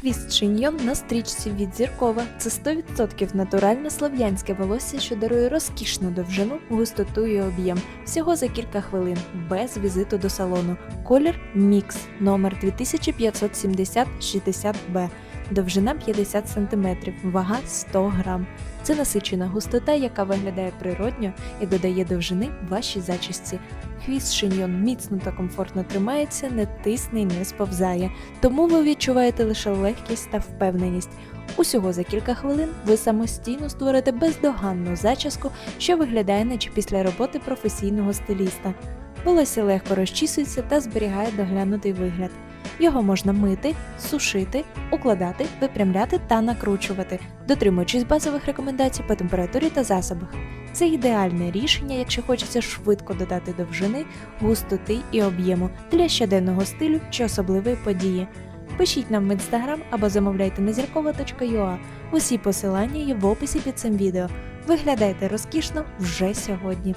Хвіст шиньйон на стрічці від зіркова. Це 100% натуральне слов'янське волосся, що дарує розкішну довжину, густоту і об'єм. Всього за кілька хвилин, без візиту до салону. Колір мікс, номер 2570-60B. Довжина 50 см, вага 100 грам. Це насичена густота, яка виглядає природньо і додає довжини вашій зачісті. Хвіст шиньйон міцно та комфортно тримається, не тисне і не сповзає, тому ви відчуваєте лише легкість та впевненість. Усього за кілька хвилин ви самостійно створите бездоганну зачіску, що виглядає наче після роботи професійного стиліста. Волосся легко розчісується та зберігає доглянутий вигляд. Його можна мити, сушити, укладати, випрямляти та накручувати, дотримуючись базових рекомендацій по температурі та засобах. Це ідеальне рішення, якщо хочеться швидко додати довжини, густоти і об'єму для щоденного стилю чи особливої події. Пишіть нам в інстаграм або замовляйте на зіркова.ua. Усі посилання є в описі під цим відео. Виглядайте розкішно вже сьогодні.